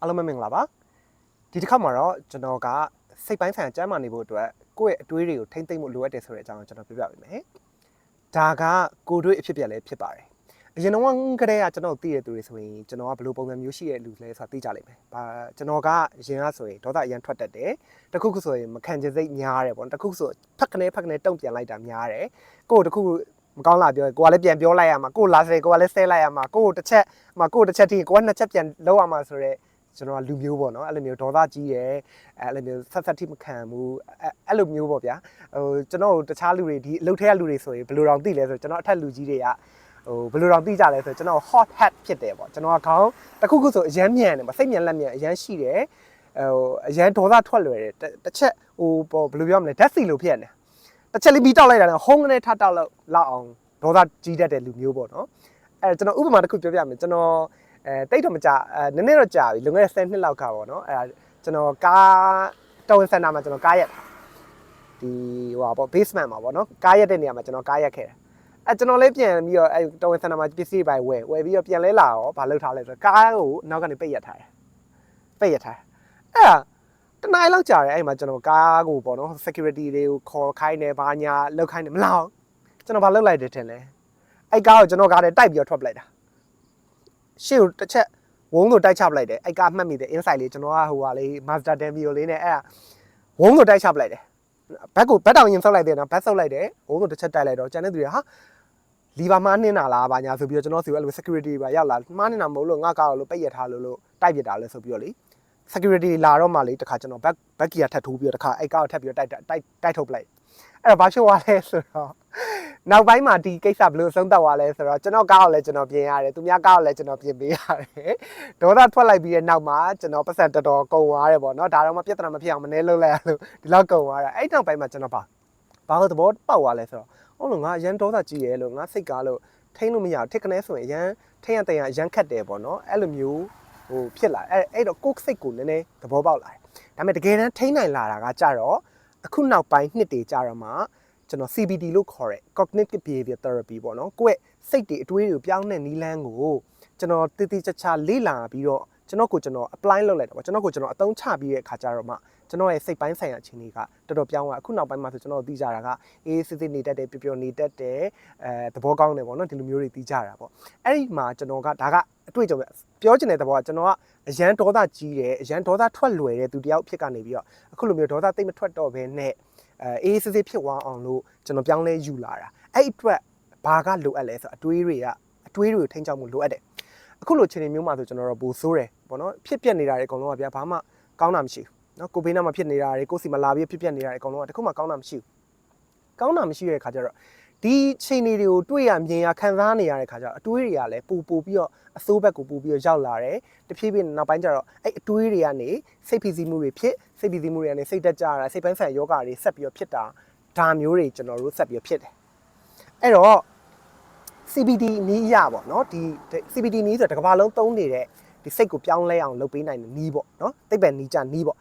အားလုံးပဲမင်္ဂလာပါဒီတစ်ခါမှာတော့ကျွန်တော်ကစိတ်ပိုင်းဆိုင်ရာကျန်းမာနေဖို့အတွက်ကိုယ့်ရဲ့အတွေးတွေကိုထိမ့်သိမ့်ဖို့လိုအပ်တယ်ဆိုတဲ့အကြောင်းကိုကျွန်တော်ပြောပြပေးမယ်ဒါကကိုယ်တွေ့အဖြစ်ပြက်လည်းဖြစ်ပါတယ်အရင်တော့ကတည်းကကျွန်တော်သိတဲ့သူတွေဆိုရင်ကျွန်တော်ကဘယ်လိုပုံစံမျိုးရှိတဲ့လူလဲဆိုတာသိကြလိမ့်မယ်။ဘာကျွန်တော်ကအရင်ကဆိုရင်ဒေါသအရင်ထွက်တတ်တယ်။တခုခုဆိုရင်မခံချင်စိတ်များတယ်ပေါ့နော်။တခုခုဆိုဖက်ကနေဖက်ကနေတုံ့ပြန်လိုက်တာများတယ်။ကိုယ်တခုမကောင်းလာပြောရင်ကိုကလည်းပြန်ပြောလိုက်ရမှာကိုယ်လာစတယ်ကိုကလည်းဆဲလိုက်ရမှာကိုယ်တစ်ချက်မှာကိုယ်တစ်ချက်ထိကိုကနှစ်ချက်ပြန်လောက်ရမှာဆိုတော့ ကျွန်တော်ကလူမျိုးပေါ့နော်အဲ့လိုမျိုးဒေါသကြီးရယ်အဲ့လိုမျိုးဆက်ဆက်ထိမခံဘူးအဲ့အဲ့လိုမျိုးပေါ့ဗျာဟိုကျွန်တော်တခြားလူတွေဒီအလုပ်ထဲကလူတွေဆိုရင်ဘယ်လိုတောင်သိလဲဆိုကျွန်တော်အထက်လူကြီးတွေကဟိုဘယ်လိုတောင်သိကြလဲဆိုကျွန်တော် hot hat ဖြစ်တယ်ပေါ့ကျွန်တော်ကခေါင်းတစ်ခုခုဆိုအရန်မြန်တယ်ပေါ့စိတ်မြန်လက်မြန်အရန်ရှိတယ်ဟိုအရန်ဒေါသထွက်လွယ်တယ်တစ်ချက်ဟိုပေါ့ဘယ်လိုပြောမလဲဓာတ်စီလိုဖြစ်နေတစ်ချက်လေးပြီးတောက်လိုက်တာနဲ့ဟုံးကနေထတောက်လောက်လောက်အောင်ဒေါသကြီးတတ်တဲ့လူမျိုးပေါ့နော်အဲကျွန်တော်ဥပမာတစ်ခုပြောပြမယ်ကျွန်တော် အဲတိတ်တော့မကြအဲနည်းနည်းတော့ကြာပြီလွန်ခဲ့တဲ့10နှစ်လောက်ကပေါ့နော်အဲကျွန်တော်ကားတော်ဝင်စင်တာမှာကျွန်တော်ကားရက်ဒီဟိုပါပေါ့ basement မှာပေါ့နော်ကားရက်တဲ့နေရာမှာကျွန်တော်ကားရက်ခဲ့တယ်အဲကျွန်တော်လေးပြန်ပြီးတော့အဲတော်ဝင်စင်တာမှာပစ္စည်းပိုင်းဝယ်ဝယ်ပြီးတော့ပြန်လဲလာရောဘာလုပ်ထားလဲဆိုတော့ကားကိုနောက်ကနေပိတ်ရက်ထားတယ်ပိတ်ရက်ထားတယ်အဲ့ဒါတနင်္လာလောက်ကြာတယ်အဲ့မှာကျွန်တော်ကားကိုပေါ့နော် security တွေကိုခေါ်ခိုင်းတယ်ဘာညာလောက်ခိုင်းတယ်မလောက်ကျွန်တော်ဘာလုပ်လိုက်တယ်ထင်လဲအဲ့ကားကိုကျွန်တော်ကားထဲတိုက်ပြီးတော့ထွက်ပလိုက်တာ ရှေ့ကိုတစ်ချက်ဝုန်းကိုတိုက်ချပလိုက်တယ်အဲ့ကမှတ်မိတယ် inside လေးကျွန်တော်ကဟိုဟာလေး master demio လေးနဲ့အဲ့ကဝုန်းကိုတိုက်ချပလိုက်တယ်ဘက်ကိုဘက်တောင်ရင်ဆုပ်လိုက်တယ်နော်ဘက်ဆုပ်လိုက်တယ်ဝုန်းကိုတစ်ချက်တိုက်လိုက်တော့ကျန်တဲ့သူတွေဟာလီဗာမားနှင်းတာလားဘာညာဆိုပြီးတော့ကျွန်တော်စီကအဲ့လို security ပါရောက်လာမှားနေတာမဟုတ်လို့ငါကောက်လို့ပိတ်ရထားလို့လို့တိုက်ပြတာလဲဆိုပြီးတော့လေ security လာတော့မှလေတခါကျွန်တော် back back gear ထပ်ထိုးပြီးတော့တခါအဲ့ကောက်ထပ်ပြီးတော့တိုက်တိုက်တိုက်ထုတ်ပလိုက် အဲ့တော့ဘာဖြစ်သွားလဲဆိုတော့နောက်ပိုင်းမှာဒီကိစ္စဘယ်လိုအဆုံးသတ်သွားလဲဆိုတော့ကျွန်တော်ကားကိုလည်းကျွန်တော်ပြင်ရတယ်သူများကားကိုလည်းကျွန်တော်ပြင်ပေးရတယ်ဒေါသထွက်လိုက်ပြီးတဲ့နောက်မှာကျွန်တော်ပတ်စံတော်တော်ကုန်သွားတယ်ပေါ့နော်ဒါတော့မှပြဿနာမဖြစ်အောင်မနေလို့လဲလို့ဒီလောက်ကုန်သွားတာအဲ့နောက်ပိုင်းမှာကျွန်တော်ပါဘာလို့သဘောပေါက်သွားလဲဆိုတော့ဟုတ်လို့ငါအရန်ဒေါသကြီးရဲလို့ငါစိတ်ကားလို့ထိန်းလို့မရဘူးထစ်ကနေဆိုရင်အရန်ထိန်းရတဲ့ရအရန်ခတ်တယ်ပေါ့နော်အဲ့လိုမျိုးဟိုဖြစ်လာအဲ့အဲ့တော့ကိုယ်စိတ်ကိုနည်းနည်းသဘောပေါက်လာတယ်ဒါပေမဲ့တကယ်တမ်းထိန်းနိုင်လာတာကကြတော့ အခုနောက်ပိုင်းနှစ်တွေကြာတော့မှကျွန်တော် CBT လို့ခေါ်တဲ့ cognitive behavior therapy ပေါ့နော်ကိုယ့်ရဲ့စိတ်တွေအတွေးတွေကိုပြောင်းတဲ့နည်းလမ်းကိုကျွန်တော်တည်တည်ချာချာလေ့လာပြီးတော့ကျွန်တော်ကိုကျွန်တော် apply လုပ်လိုက်တာပေါ့ကျွန်တော်ကိုကျွန်တော်အသုံးချပြီးတဲ့အခါကျတော့မှကျွန်တော်ရဲ့စိတ်ပိုင်းဆိုင်ရာအခြေအနေကတော်တော်ပြောင်းသွားအခုနောက်ပိုင်းမှာဆိုကျွန်တော်သိကြတာကအေးစစ်စစ်နေတတ်တယ်ပျော်ပျော်နေတတ်တယ်အဲသဘောကောင်းတယ်ပေါ့နော်ဒီလိုမျိုးတွေသိကြတာပေါ့အဲ့ဒီမှာကျွန်တော်ကဒါကအတွေ့အကြုံပဲပြောချင်တဲ့သဘောကကျွန်တော်က အရန်ဒေါသကြီးတယ်အရန်ဒေါသထွက်လွယ်တဲ့သူတယောက်ဖြစ်ကနေပြီးတော့အခုလိုမျိုးဒေါသသိမ့်မထွက်တော့ဘဲနဲ့အဲအေးစစ်စစ်ဖြစ်သွားအောင်လို့ကျွန်တော်ပြောင်းလဲယူလာတာအဲ့ဒီအတွက်ဘာကလိုအပ်လဲဆိုအတွေးတွေကအတွေးတွေကိုထိန်းချောက်မှုလိုအပ်တယ်အခုလိုခြေနေမျိုးမှာဆိုကျွန်တော်တို့ပိုဆိုးတယ်ပေါ့နော်ဖြစ်ပြက်နေတာတွေအကုန်လုံးကဗျာဘာမှကောင်းတာမရှိဘူးနော်ကိုဘေးနားမှာဖြစ်နေတာတွေကိုစီမလာပြီးဖြစ်ပြက်နေတာတွေအကုန်လုံးကတခုမှကောင်းတာမရှိဘူးကောင်းတာမရှိတဲ့ခါကျတော့ ဒီချိန်နေတွေကိုတွေ့ရမြင်ရခံစားနေရတဲ့ခါကျတော့အတွေးတွေကလည်းပူပူပြီးတော့အစိုးဘက်ကိုပူပြီးတော့ရောက်လာတယ်တဖြည်းဖြည်းနောက်ပိုင်းကျတော့အဲ့အတွေးတွေကနေစိတ်ဖိစီးမှုတွေဖြစ်စိတ်ဖိစီးမှုတွေကနေစိတ်တက်ကြတာစိတ်ပိုင်းဆိုင်ရာယောဂတွေဆက်ပြီးတော့ဖြစ်တာဒါမျိုးတွေကျွန်တော်တို့ဆက်ပြီးတော့ဖြစ်တယ်အဲ့တော့ CBD နီးရပေါ့နော်ဒီ CBD နီးဆိုတော့တစ်ကမ္ဘာလုံးသုံးနေတဲ့ဒီစိတ်ကိုပြောင်းလဲအောင်လုပ်ပေးနိုင်တဲ့နီးပေါ့နော်သိပ္ပံနီးကြနီးပေါ့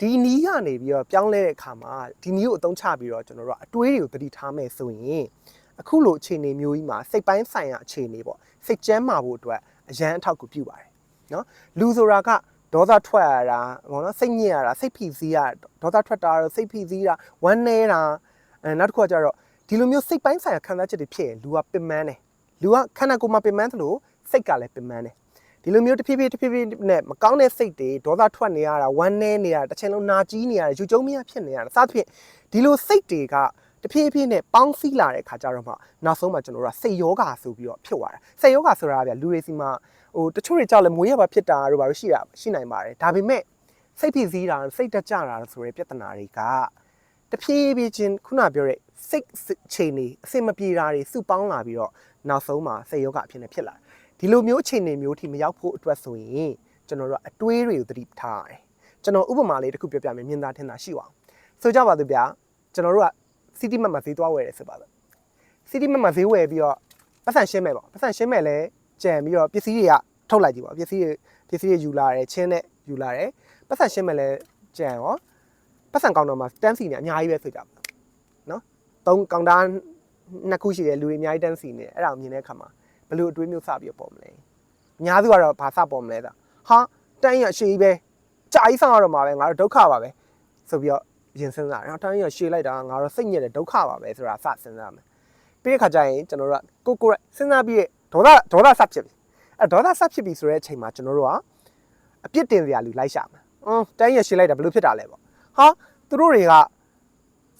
ဒီနီးကနေပြီးတော့ပြောင်းလဲတဲ့အခါမှာဒီနီးကိုအသုံးချပြီးတော့ကျွန်တော်တို့ကအတွေးတွေကိုသတိထားမယ်ဆိုရင်အခုလိုအခြေအနေမျိုးကြီးမှာစိတ်ပိုင်းဆိုင်ရာအခြေအနေပေါ့စိတ်ကျန်းမာဖို့အတွက်အရန်အထောက်အကူပြုပါတယ်နော်လူဆိုတာကဒေါသထွက်ရတာဘောနော်စိတ်ညစ်ရတာစိတ်ဖိစီးရတာဒေါသထွက်တာတော့စိတ်ဖိစီးတာဝမ်းနေတာအဲနောက်တစ်ခုကကျတော့ဒီလိုမျိုးစိတ်ပိုင်းဆိုင်ရာခံစားချက်တွေဖြစ်ရင်လူကပင်ပန်းတယ်လူကခန္ဓာကိုယ်မှာပင်ပန်းသလိုစိတ်ကလည်းပင်ပန်းတယ် ဒီလိုမျိုးတဖြည်းဖြည်းတဖြည်းဖြည်းနဲ့မကောင်းတဲ့စိတ်တွေဒေါသထွက်နေရတာဝမ်းနည်းနေရတာတစ်ချိန်လုံးနာကြီးနေရတာယူကျုံမရဖြစ်နေရတာစသဖြင့်ဒီလိုစိတ်တွေကတဖြည်းဖြည်းနဲ့ပေါင်းစည်းလာတဲ့ခါကျတော့မှနောက်ဆုံးမှကျွန်တော်တို့ကစိတ်ယောဂါဆိုပြီးတော့ဖြစ်သွားတာစိတ်ယောဂါဆိုတာကဗျလူတွေစီမှာဟိုတချို့တွေကြောက်လဲမွေးရပါဖြစ်တာတို့ဘာလို့ရှိတာရှိနိုင်ပါတယ်ဒါပေမဲ့စိတ်ဖြစ်စည်းတာစိတ်တကြတာဆိုတဲ့ပြဿနာတွေကတဖြည်းဖြည်းချင်းခုနပြောတဲ့စိတ်ချိန်နေအစင်မပြေတာတွေစုပေါင်းလာပြီးတော့နောက်ဆုံးမှစိတ်ယောဂအဖြစ်နဲ့ဖြစ်လာ ဒီလိုမျိုးချိန်နေမျိုးထိမရောက်ဖို့အတွက်ဆိုရင်ကျွန်တော်တို့အတွေးတွေကိုသတိထားရတယ်ကျွန်တော်ဥပမာလေးတစ်ခုပြောပြမယ်မြင်သာထင်သာရှိအောင်ဆိုကြပါစို့ဗျာကျွန်တော်တို့က city map မှာဈေးသွားဝယ်တယ်ဆိုပါတော့ city map မှာဈေးဝယ်ပြီးတော့ပတ်စံရှင်းမဲ့ပေါ့ပတ်စံရှင်းမဲ့လဲကြံပြီးတော့ပစ္စည်းတွေကထုတ်လိုက်ကြည့်ပေါ့ပစ္စည်းတွေပစ္စည်းတွေယူလာတယ်ချင်းနဲ့ယူလာတယ်ပတ်စံရှင်းမဲ့လဲကြံရောပတ်စံကောင်တော်မှာတန်းစီနေအများကြီးပဲဆိုကြပါနော်သုံးကောင်တာနှစ်ခုရှိတယ်လူတွေအများကြီးတန်းစီနေတယ်အဲ့ဒါကိုမြင်တဲ့အခါမှာ ဘယ်လိုအတွေးမျိုးစပြီးတော့ပေါ်မလဲအများစုကတော့ဘာစပေါ်မလဲသာဟာတန်းရရှည်ပဲကြာကြီးဆောင်ရတော့မှာပဲငါတို့ဒုက္ခပါပဲဆိုပြီးတော့ရင်စဉ်းစားတယ်နော်တန်းရရှည်လိုက်တာငါတို့စိတ်ညစ်တယ်ဒုက္ခပါပဲဆိုတာစစဉ်းစားမယ်ပြီးတဲ့ခါကျရင်ကျွန်တော်တို့ကကိုကိုရက်စဉ်းစားပြီးဒေါသဒေါသဆက်ဖြစ်ပြီအဲဒေါသဆက်ဖြစ်ပြီဆိုတဲ့အချိန်မှာကျွန်တော်တို့ကအပြစ်တင်စရာလူလိုက်ရှာမယ်အင်းတန်းရရှည်လိုက်တာဘယ်လိုဖြစ်တာလဲပေါ့ဟာသူတို့တွေက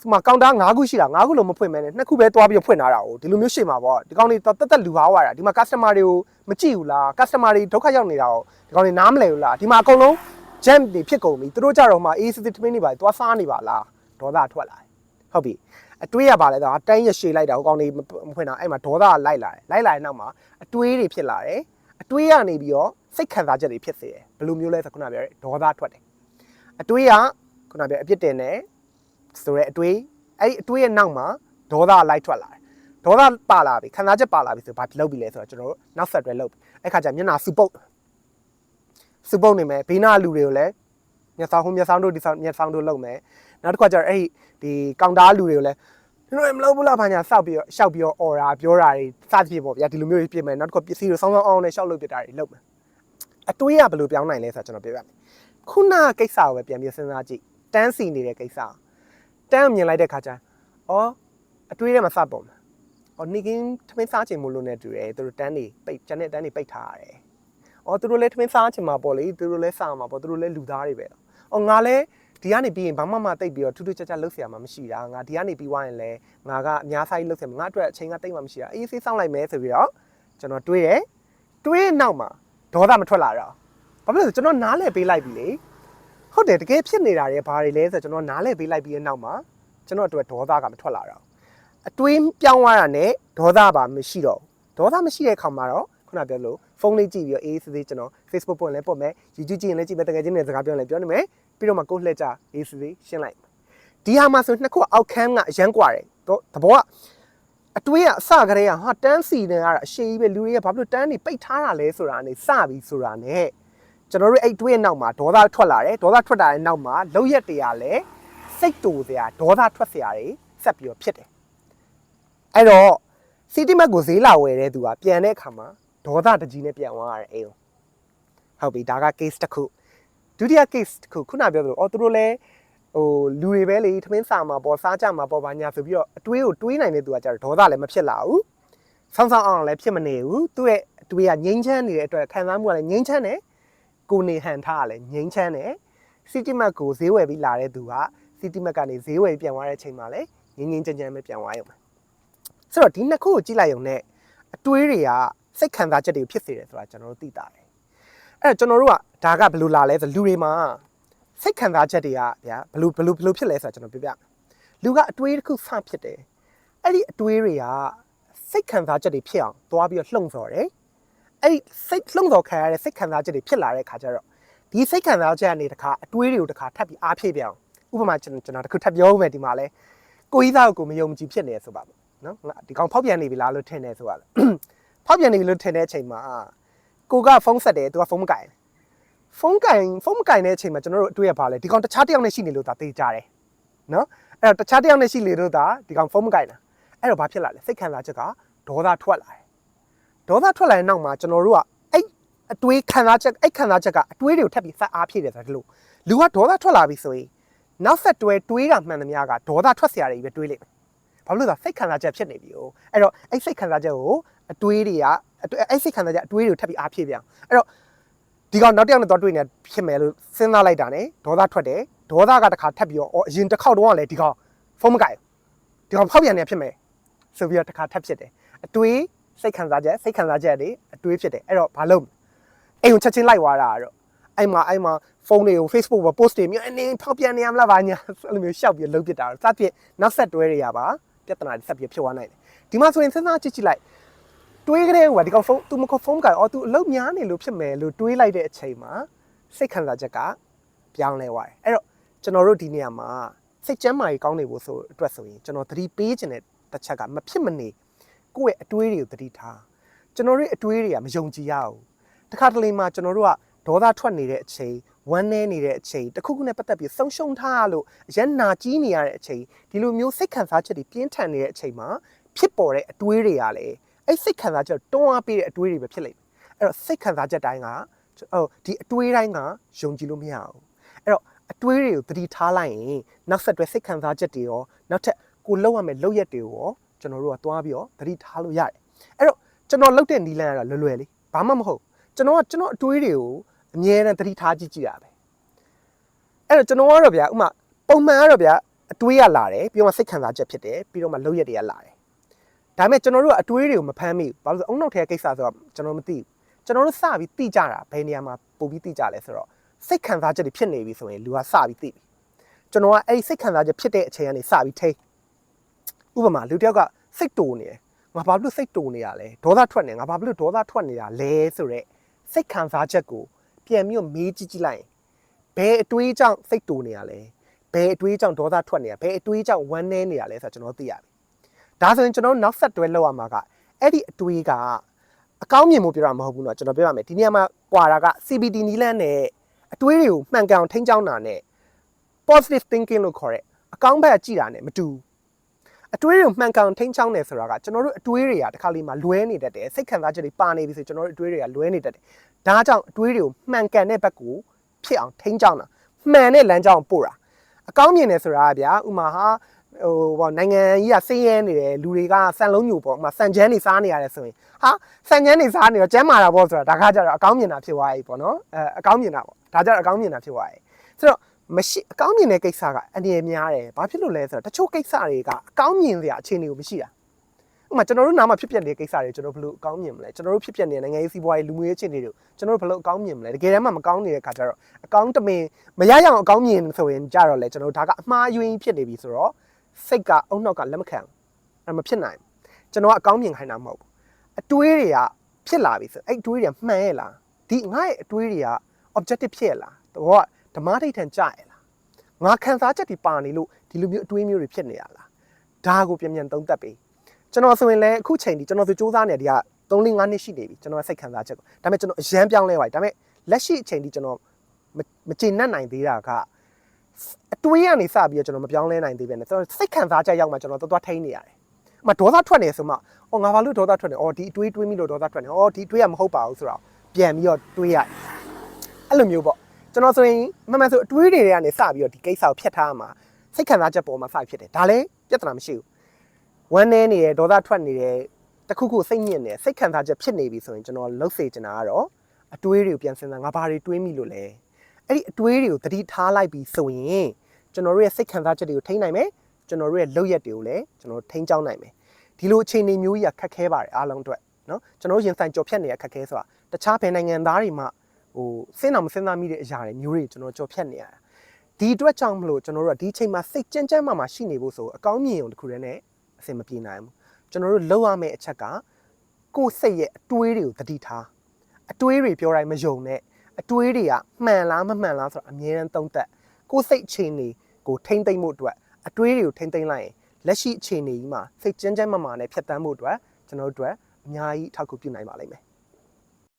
ဒီမှာကောင်တာ9ခုရှိတာ9ခုလုံးမဖွင့်မဲနဲ့နှစ်ခုပဲတွားပြီးဖွင့်ထားတာ哦ဒီလိုမျိုးရှိမှာပေါ့ဒီကောင်တွေတက်တက်လူဟာဝါတာဒီမှာ customer တွေကိုမကြည့်ဘူးလား customer တွေဒုက္ခရောက်နေတာ哦ဒီကောင်တွေနားမလည်ဘူးလားဒီမှာအကုန်လုံး jam တွေဖြစ်ကုန်ပြီသူတို့ကြတော့မှ AC တမင်းတွေပါတွားစားနေပါလားဒေါသထွက်လာတယ်ဟုတ်ပြီအတွေးရပါလဲတော့တန်းရရှည်လိုက်တာဟိုကောင်တွေမဖွင့်တာအဲ့မှာဒေါသလိုက်လာတယ်လိုက်လာတဲ့နောက်မှာအတွေးတွေဖြစ်လာတယ်အတွေးရနေပြီးတော့စိတ်ခံစားချက်တွေဖြစ်စေတယ်ဘယ်လိုမျိုးလဲဆိုခုနပြောရဲဒေါသထွက်တယ်အတွေးကခုနပြောအပြစ်တင်တယ် ဆိုရဲအတွေးအဲ့ဒီအတွေးရဲ့နောက်မှာဒေါသလိုက်ထွက်လာတယ်ဒေါသပါလာပြီခံစားချက်ပါလာပြီဆိုဘာလုပ်ပြီလဲဆိုတော့ကျွန်တော်တို့နောက်ဆက်တွဲလုပ်ပြီအဲ့ခါကျမျက်နှာစူပုတ်စူပုတ်နေမယ်ဘေးနာလူတွေကိုလည်းမျက်စောင်းဟိုမျက်စောင်းတို့ဒီဆောင်မျက်စောင်းတို့လုပ်မယ်နောက်တစ်ခါကျတော့အဲ့ဒီဒီကောင်တာလူတွေကိုလည်းကျွန်တော်မလုပ်ဘူးလားဘာညာစောက်ပြီးတော့ရှောက်ပြီးတော့အော်ရာပြောတာတွေစသဖြင့်ပေါ့ဗျာဒီလိုမျိုးတွေပြင်မယ်နောက်တစ်ခါပစ္စည်းတွေဆောင်းဆောင်းအောင်နဲ့ရှောက်လုပ်ပြတာတွေလုပ်မယ်အတွေးကဘယ်လိုပြောင်းနိုင်လဲဆိုတော့ကျွန်တော်ပြောပြမယ်ခုနကိစ္စကိုပဲပြန်ပြီးစဉ်းစားကြည့်တန်းစီနေတဲ့ကိစ္စ တန်းမြင်လိုက်တဲ့ခါကျအော်အတွေးထဲမှာစပေါ်မှာအော်နေကင်းထမင်းစားချင်မလို့နဲ့တူတယ်သူတို့တန်းနေပိတ်ကျန်တဲ့တန်းနေပိတ်ထားရတယ်အော်သူတို့လည်းထမင်းစားချင်မှာပေါ့လေသူတို့လည်းစားမှာပေါ့သူတို့လည်းလူသားတွေပဲအော်ငါလည်းဒီကနေပြီးရင်ဘာမှမတိတ်ပြီးတော့ထူးထူးခြားခြားလှုပ်ဆရာမှမရှိတာငါဒီကနေပြီးွားရင်လည်းငါကအများဆိုင်လှုပ်ဆရာမှငါအတွက်အချိန်ကတိတ်မှမရှိတာအေးဆေးစောင့်လိုက်မယ်ဆိုပြီးတော့ကျွန်တော်တွေးတယ်တွေးနောက်မှာဒေါသမထွက်လာတော့ဘာဖြစ်လို့ကျွန်တော်နားလဲပေးလိုက်ပြီလေ ဟုတ်တယ်တကယ်ဖြစ်နေတာတွေဘာတွေလဲဆိုတော့ကျွန်တော်နားလဲပေးလိုက်ပြီးတဲ့နောက်မှာ ကျွန်တော်အတွက်ဒေါသကမထွက်လာတော့အတွေးပြောင်းသွားတာနဲ့ဒေါသပါမရှိတော့ဒေါသမရှိတဲ့အခါမှာတော့ခုနပြောလို့ဖုန်းလေးကြည့်ပြီးတော့အေးစစ်စစ်ကျွန်တော် Facebook ပွင့်လဲပွင့်မယ် YouTube ကြည့်ရင်လည်းကြည့်မယ်တကယ်ချင်းနဲ့စကားပြောရင်လည်းပြောနေမယ်ပြီးတော့မှကိုယ်လှည့်ကြအေးစစ်စစ်ရှင်းလိုက်ဒီဟာမှာဆိုနှစ်ခုအောက်ခန်းကအရန်กว่าတယ်တော့သဘောကအတွေးကအစကတည်းကဟာတန်းစီနေရတာအရှိကြီးပဲလူတွေကဘာဖြစ်လို့တန်းနေပိတ်ထားတာလဲဆိုတာနဲ့စပြီဆိုတာနဲ့ ကျွန်တော်တို့အဲ့တွေးရဲ့နောက်မှာဒေါသထွက်လာတယ်ဒေါသထွက်တာရဲ့နောက်မှာလောက်ရက်တွေကလည်းစိတ်တူစရာဒေါသထွက်စရာတွေဆက်ပြီးတော့ဖြစ်တယ်အဲ့တော့စီတီမက်ကိုဈေးလာဝယ်တဲ့သူကပြန်တဲ့အခါမှာဒေါသတကြီးနဲ့ပြန်သွားရတယ်အိမ်ကိုဟုတ်ပြီဒါက case တစ်ခုဒုတိယ case တစ်ခုခုနပြောသလိုအော်သူတို့လည်းဟိုလူတွေပဲလေထမင်းစာမှာပေါ်စားကြမှာပေါ်ပါညာဆိုပြီးတော့အတွေးကိုတွေးနိုင်တဲ့သူကကြတော့ဒေါသလည်းမဖြစ်လာဘူးဆောင်းဆောင်းအောင်လည်းဖြစ်မနေဘူးသူ့ရဲ့အတွေးကငြိမ်းချမ်းနေတဲ့အတွက်ခံစားမှုကလည်းငြိမ်းချမ်းတယ် ကိုနေဟန်ထားကလည်းငြိမ်းချမ်းတယ်စီတီမက်ကိုဈေးဝယ်ပြီးလာတဲ့သူကစီတီမက်ကနေဈေးဝယ်ပြန်သွားတဲ့အချိန်မှာလည်းငင်းငင်းကြမ်းကြမ်းပဲပြန်သွားရုံပဲဆိုတော့ဒီနှစ်ခုကိုကြည့်လိုက်ရုံနဲ့အတွေးတွေကစိတ်ခံစားချက်တွေဖြစ်စေတယ်ဆိုတာကျွန်တော်တို့သိတာတယ်အဲ့တော့ကျွန်တော်တို့ကဒါကဘယ်လိုလာလဲဆိုလူတွေမှာစိတ်ခံစားချက်တွေကဗျာဘယ်လိုဘယ်လိုဘယ်လိုဖြစ်လဲဆိုတာကျွန်တော်ပြပြမယ်လူကအတွေးတစ်ခုစဖြစ်တယ်အဲ့ဒီအတွေးတွေကစိတ်ခံစားချက်တွေဖြစ်အောင်သွားပြီးတော့လှုံ့ဆော်တယ် အဲ့ဒီစိတ်လှုံ့ဆော်ခံရတဲ့စိတ်ခံစားချက်တွေဖြစ်လာတဲ့အခါကျတော့ဒီစိတ်ခံစားချက်ကနေတခါအတွေးတွေကိုတခါထပ်ပြီးအားဖြည့်ပြအောင်ဥပမာကျွန်တော်ကျွန်တော်တခုထပ်ပြောဦးမယ်ဒီမှာလဲကိုကြီးသားကိုမယုံကြည်ဖြစ်နေဆိုပါမယ်နော်ငါဒီကောင်ဖောက်ပြန်နေပြီလားလို့ထင်နေဆိုရလားဖောက်ပြန်နေပြီလို့ထင်တဲ့အချိန်မှာကိုကဖုန်းဆက်တယ်သူကဖုန်းမကင်ဖုန်းကင်ဖုန်းမကင်တဲ့အချိန်မှာကျွန်တော်တို့အတွေ့ရပါလဲဒီကောင်တခြားတစ်ယောက်နဲ့ရှိနေလို့ဒါသိကြတယ်နော်အဲ့တော့တခြားတစ်ယောက်နဲ့ရှိလေလို့ဒါဒီကောင်ဖုန်းမကင်တာအဲ့တော့ဘာဖြစ်လာလဲစိတ်ခံစားချက်ကဒေါသထွက်လာတယ် ဒေါသထွက်လာတဲ့နောက်မှာကျွန်တော်တို့ကအဲ့အတွေးခံစားချက်အဲ့ခံစားချက်ကအတွေးတွေကိုထပ်ပြီးဖတ်အားဖြည့်တယ်ဆိုတာဒီလိုလူကဒေါသထွက်လာပြီဆိုရင်နောက်ဆက်တွဲတွေးတာမှန်သမျှကဒေါသထွက်စရာတွေပဲတွေးလိမ့်မယ်ဘာလို့လဲဆိုတော့စိတ်ခံစားချက်ဖြစ်နေပြီ哦အဲ့တော့အဲ့စိတ်ခံစားချက်ကိုအတွေးတွေကအဲ့စိတ်ခံစားချက်အတွေးတွေကိုထပ်ပြီးအားဖြည့်ပြန်အဲ့တော့ဒီကောင်နောက်တစ်ယောက်နဲ့တော့တွေ့နေဖြစ်မယ်လို့စဉ်းစားလိုက်တာ ਨੇ ဒေါသထွက်တယ်ဒေါသကတစ်ခါထပ်ပြီးတော့အော်အရင်တစ်ခေါက်တော့လည်းဒီကောင်ဖုန်းမကိုက်ဒီကောင်ဖောက်ပြန်နေဖြစ်မယ်ဆိုပြီးတော့တစ်ခါထပ်ဖြစ်တယ်အတွေး စိတ်ခံစားချက်စိတ်ခံစားချက်တွေအတွေးဖြစ်တယ်။အဲ့တော့ဘာလို့အိမ်ကိုချက်ချင်းလိုက်သွားတာကတော့အဲ့မှာအဲ့မှာဖုန်းတွေကို Facebook ပေါ် post တွေမြအင်းဖောက်ပြန်နေရမလားဗာညာအဲ့လိုမျိုးရှောက်ပြီးလုံးပစ်တာစသဖြင့်နောက်ဆက်တွဲတွေရပါပြဿနာတွေဆက်ပြီးဖြစ်သွားနိုင်တယ်ဒီမှာဆိုရင်စဉ်းစားကြည့်ကြည့်လိုက်တွေးကြတဲ့ဟိုကဒီကောင်ဖုန်း तू မခေါ်ဖုန်းကအော် तू အလုပ်များနေလို့ဖြစ်မယ်လို့တွေးလိုက်တဲ့အချိန်မှာစိတ်ခံစားချက်ကပြောင်းလဲသွားတယ်အဲ့တော့ကျွန်တော်တို့ဒီနေရာမှာစိတ်ကျမ်းမာရေးကောင်းနေဖို့ဆိုအတွက်ဆိုရင်ကျွန်တော်သတိပေးခြင်းတဲ့တစ်ချက်ကမဖြစ်မနေ ကိုယ့်ရဲ့အတွေးတွေကိုသတိထားကျွန်တော်တို့အတွေးတွေကမယုံကြည်ရဘူးတခါတလေမှာကျွန်တော်တို့ကဒေါသထွက်နေတဲ့အချိန်ဝမ်းနည်းနေတဲ့အချိန်တခုခုနဲ့ပတ်သက်ပြီးဆုံးရှုံးထားလို့အရန်နာကြီးနေရတဲ့အချိန်ဒီလိုမျိုးစိတ်ခံစားချက်တွေပြင်းထန်နေတဲ့အချိန်မှာဖြစ်ပေါ်တဲ့အတွေးတွေကလည်းအဲ့စိတ်ခံစားချက်တွန်းအားပေးတဲ့အတွေးတွေပဲဖြစ်လိမ့်မယ်အဲ့တော့စိတ်ခံစားချက်တိုင်းကဟိုဒီအတွေးတိုင်းကယုံကြည်လို့မရဘူးအဲ့တော့အတွေးတွေကိုသတိထားလိုက်ရင်နောက်ဆက်တွဲစိတ်ခံစားချက်တွေရောနောက်ထပ်ကိုလောက်ရမယ့်လောက်ရက်တွေကိုရော ကျွန်တော်တို့ကသွားပြီးတော့သတိထားလို့ရတယ်အဲ့တော့ကျွန်တော်လောက်တဲ့နီလန်ကတော့လွယ်လွယ်လေးဘာမှမဟုတ်ကျွန်တော်ကကျွန်တော်အတွေးတွေကိုအမြဲတမ်းသတိထားကြည့်ကြည့်ရပဲအဲ့တော့ကျွန်တော်ကတော့ဗျာဥမာပုံမှန်ကတော့ဗျာအတွေးရလာတယ်ပြီးတော့မှစိတ်ခံစားချက်ဖြစ်တယ်ပြီးတော့မှလောက်ရက်တွေကလာတယ်ဒါပေမဲ့ကျွန်တော်တို့ကအတွေးတွေကိုမဖမ်းမိဘူးဘာလို့လဲဆိုတော့အုံနောက်ထဲကိစ္စဆိုတော့ကျွန်တော်မသိဘူးကျွန်တော်တို့စပြီးသိကြတာဘယ်နေရာမှာပို့ပြီးသိကြလဲဆိုတော့စိတ်ခံစားချက်တွေဖြစ်နေပြီဆိုရင်လူကစပြီးသိပြီကျွန်တော်ကအဲ့ဒီစိတ်ခံစားချက်ဖြစ်တဲ့အချိန်ကနေစပြီးထိ ဥပမာလူတစ်ယောက်ကစိတ်တူနေတယ်ငါဘာလို့စိတ်တူနေရလဲဒေါသထွက်နေငါဘာလို့ဒေါသထွက်နေတာလဲဆိုတော့စိတ်ခံစားချက်ကိုပြန်ပြီးတော့မေးကြည့်ကြည့်လိုက်ရင် ဘယ်အတွေးကြောင့်စိတ်တူနေရလဲဘယ်အတွေးကြောင့်ဒေါသထွက်နေရဘယ်အတွေးကြောင့်ဝမ်းနည်းနေရလဲဆိုတာကျွန်တော်သိရပြီဒါဆိုရင်ကျွန်တော်နောက်ဆက်တွဲလောက်ရမှာကအဲ့ဒီအတွေးကအကောင်းမြင်မှုပြောတာမဟုတ်ဘူးเนาะကျွန်တော်ပြောရမယ်ဒီနေရာမှာကွာတာက CBD နီလန်းနဲ့အတွေးတွေကိုမှန်ကန်အောင်ထိန်းချောင်းတာနဲ့ positive thinking လို့ခေါ်တဲ့အကောင်းဘက်ကြည့်တာနဲ့မတူဘူး အတွေးတွေကိုမှန်ကန်ထိန်းချောင်းတယ်ဆိုတာကကျွန်တော်တို့အတွေးတွေကတစ်ခါလေးမှလွဲနေတတ်တယ်စိတ်ခံစားချက်တွေပါနေပြီဆိုကျွန်တော်တို့အတွေးတွေကလွဲနေတတ်တယ်ဒါကြောင့်အတွေးတွေကိုမှန်ကန်တဲ့ဘက်ကိုဖြစ်အောင်ထိန်းချောင်းတာမှန်တဲ့လမ်းကြောင်းကိုပို့တာအကောင်းမြင်တယ်ဆိုတာကဗျာဥမာဟာဟိုဘောနိုင်ငံကြီးကဆင်းရဲနေတယ်လူတွေကဆန်လုံးညူပေါ့ဥမာဆန်ချမ်းနေစားနေရတယ်ဆိုရင်ဟာဆန်ချမ်းနေစားနေတော့ကျမ်းမာတာပေါ့ဆိုတာဒါကကြတော့အကောင်းမြင်တာဖြစ်သွားပြီပေါ့နော်အဲအကောင်းမြင်တာပေါ့ဒါကြတော့အကောင်းမြင်တာဖြစ်သွားပြီဆိုတော့ မရှိအကောင်းမြင်တဲ့ကိစ္စကအန္တရာယ်များတယ်။ဘာဖြစ်လို့လဲဆိုတော့တချို့ကိစ္စတွေကအကောင်းမြင်စရာအခြေအနေကိုမရှိတာ။ဥပမာကျွန်တော်တို့နားမှာဖြစ်ပျက်နေတဲ့ကိစ္စတွေကျွန်တော်ဘယ်လိုအကောင်းမြင်မလဲ။ကျွန်တော်တို့ဖြစ်ပျက်နေတဲ့နိုင်ငံရေးစီးပွားရေးလူမှုရေးအခြေအနေတွေကိုကျွန်တော်တို့ဘယ်လိုအကောင်းမြင်မလဲ။တကယ်တမ်းမှမကောင်းနေတဲ့ခါကျတော့အကောင်းတမင်မရရအောင်အကောင်းမြင်ဆိုရင်ကြတော့လေကျွန်တော်တို့ဒါကအမှားယွင်းဖြစ်နေပြီဆိုတော့စိတ်ကအုံနောက်ကလက်မခံဘူး။အဲ့မဖြစ်နိုင်ဘူး။ကျွန်တော်ကအကောင်းမြင်ခိုင်းတာမဟုတ်ဘူး။အတွေးတွေကဖြစ်လာပြီဆိုအဲ့အတွေးတွေမှန်ရဲ့လား။ဒီငါ့ရဲ့အတွေးတွေက objective ဖြစ်ရဲ့လား။တော့ ဓမ္မထိတ်ထန်ကြရဲ့လား။ငါခံစားချက်တွေပါနေလို့ဒီလိုမျိုးအတွေးမျိုးတွေဖြစ်နေရလားဒါကိုပြန်ပြန်သုံးသပ်ပြီကျွန်တော်ဆိုရင်လည်းအခုချိန်ဒီကျွန်တော်ဆိုစူးစမ်းနေဒီက3 4 5နှစ်ရှိနေပြီကျွန်တော်စိတ်ခံစားချက်ကိုဒါပေမဲ့ကျွန်တော်အရန်ပြောင်းလဲသွားပြီဒါပေမဲ့လက်ရှိအချိန်ဒီကျွန်တော်မကျေနပ်နိုင်သေးတာကအတွေးကနေစပြီးတော့ကျွန်တော်မပြောင်းလဲနိုင်သေးပဲねကျွန်တော်စိတ်ခံစားချက်ရောက်မှကျွန်တော်သွားထိန်းနေရတယ်အမဒေါသထွက်နေဆိုမှအော်ငါဘာလို့ဒေါသထွက်နေအော်ဒီအတွေးတွေးမိလို့ဒေါသထွက်နေအော်ဒီအတွေးကမဟုတ်ပါဘူးဆိုတော့ပြန်ပြီးတော့တွေးရအဲ့လိုမျိုးပေါ့ ကျွန်တော်ဆိုရင်အမှန်မှန်ဆိုအတွေးတွေကနေစပြီးတော့ဒီကိစ္စကိုဖျက်ထားမှာစိတ်ခံစားချက်ပေါ်မှာစဖြစ်တယ်ဒါလည်းပြဿနာမရှိဘူးဝမ်းနည်းနေတယ်ဒေါသထွက်နေတယ်တခုခုစိတ်ညစ်နေစိတ်ခံစားချက်ဖြစ်နေပြီဆိုရင်ကျွန်တော်လှုပ်စေချင်တာကတော့အတွေးတွေကိုပြန်စဉ်းစားငါဘာတွေတွေးမိလို့လဲအဲ့ဒီအတွေးတွေကိုသတိထားလိုက်ပြီးဆိုရင်ကျွန်တော်တို့ရဲ့စိတ်ခံစားချက်တွေကိုထိန်းနိုင်မယ်ကျွန်တော်တို့ရဲ့လုပ်ရက်တွေကိုလည်းကျွန်တော်ထိန်းချောင်းနိုင်မယ်ဒီလိုအခြေအနေမျိုးကြီးကခက်ခဲပါတယ်အားလုံးအတွက်နော်ကျွန်တော်တို့ရင်ဆိုင်ကြော်ဖြတ်နေရခက်ခဲဆိုတာတခြားဘယ်နိုင်ငံသားတွေမှာ ဟိုစဉ်းတော်မစဉ်းစားမိတဲ့အရာတွေမျိုးတွေကျွန်တော်ကြော်ဖြတ်နေရတာဒီအတွက်ကြောင့်မလို့ကျွန်တော်တို့ကဒီချိန်မှာစိတ်ကြမ်းကြမ်းမှမှရှိနေဖို့ဆိုအကောင်းမြင်ုံတစ်ခုတည်းနဲ့အဆင်မပြေနိုင်ဘူးကျွန်တော်တို့လောက်ရမယ့်အချက်ကကိုယ်စိတ်ရဲ့အတွေးတွေကိုသတိထားအတွေးတွေပြောတိုင်းမယုံနဲ့အတွေးတွေကမှန်လားမမှန်လားဆိုတော့အမြဲတမ်းသုံးသပ်ကိုယ်စိတ်အခြေအနေကိုထိမ့်သိမ့်မှုအတွက်အတွေးတွေကိုထိမ့်သိမ့်လိုက်ရင်လက်ရှိအခြေအနေကြီးမှာစိတ်ကြမ်းကြမ်းမှမှနဲ့ဖြတ်တန်းမှုအတွက်ကျွန်တော်တို့အတွက်အများကြီးထောက်ကူပြုနိုင်ပါလိမ့်မယ်